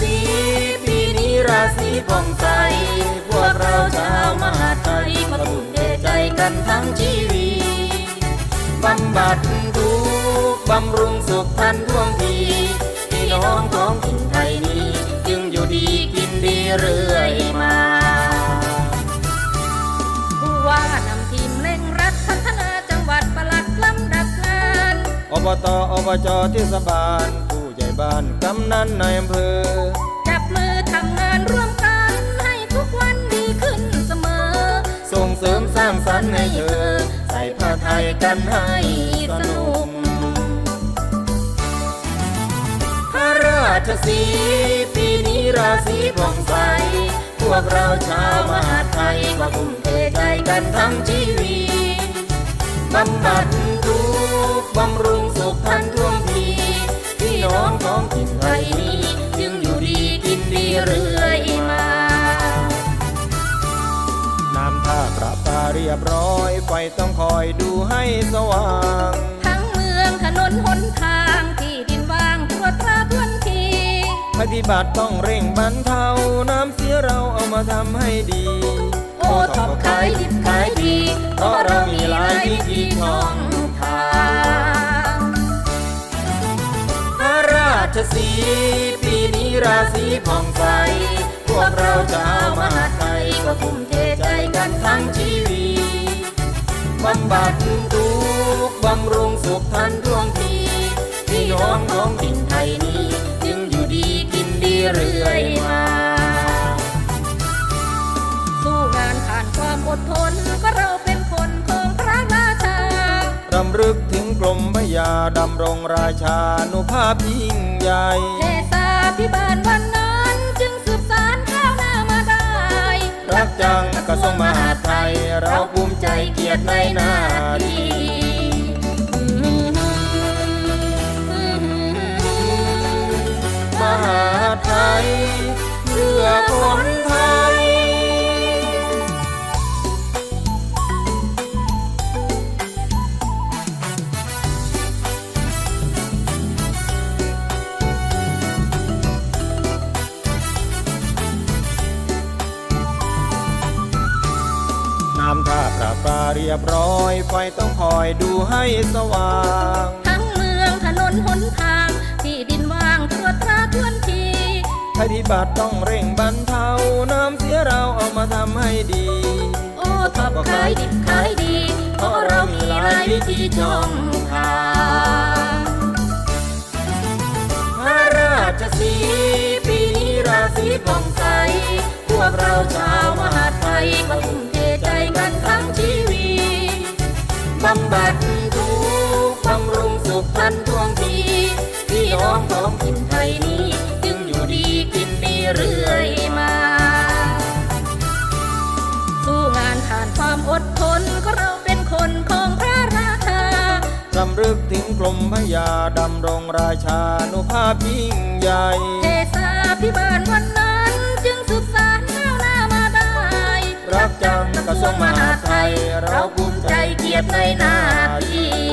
สีปีนี้ราศีผ่องใส พวกเราชาวมหาไทยมาทุ่มเทใจกันทั้งชีวิตบำบัดทุกบำรุงสุขทันท่วงทีพี่น้องของถิ่นไทยนี้จึงอยู่ดีกินดีเรื่อยมาผู้ว่านำทีมเร่งรัดพัฒนาจังหวัดประหลัดลำดับงาน อบตอบจเทศบาล ใหญ่บ้านกำนันในอำเภอ จับมือทำงานร่วมกัน ให้ทุกวันดีขึ้นเสมอ ส่งเสริมสร้างสรรค์ให้เธอ ใส่ผ้าไทยกันให้สนุกพระราชสีปีนี้ราศีผ่องใส พวกเราชาวมหาไทยก็ทุ่มเทใจกันทั้งชีวิตบำบัดทุกบำรุ เรียบร้อยไฟต้องคอยดูให้สว่าง ทั้งเมืองถนนหนทางที่ดินว่างตรวจตราทวนทีปฏิบัติต้องเร่งบรรเทาน้ำเสียเราเอามาทำให้ดี โอ้ท็อปขายดิบขายดีเพราะเรามีหลายวิธีช่องทางพระราชสีห์ปีนี้ราศีผ่องใส พวกเราชาวมหาไทยก็ทุ่มเท บำบัดทุกข์บำรุงสุขทันท่วงทีพี่น้องของถิ่นไทยนี้จึงอยู่ดีกินดีเรื่อยมา สู้งานผ่านความอดทนก็เราเป็นคนของพระราชารำลึกถึงกรมพระยาดำรงราชานุภาพยิ่งใหญ่เทศาพิบาลวันนั้นจึงสืบสานข้าวหน้ามาได้ รักจังกระทรวงมหาดไทย เราภูมิใจเกียรติในหน้า น้ำท่าประปาเรียบร้อย ไฟต้องคอยดูให้สว่าง ทั้งเมืองถนนหนทาง ที่ดินว่างตรวจตราทวนทีปฏิบัติต้องเร่งบรรเทา น้ำเสียเราเอามาทำให้ดี โอ้ท็อปขายดิบขายดี เพราะเรามีหลายวิธีช่องทางพระราชสีห์ปีนี้ราศีผ่องใส พวกเราชาวมหา อดทนก็เราเป็นคนของพระราชารำลึกถึงกรมพระยาดำรงราชานุภาพยิ่งใหญ่เทศาพิบาลวันนั้นจึงสืบสานก้าวหน้ามาได้ รักจังกระทรวงมหาดไทย เราภูมิใจเกียรติในหน้าที่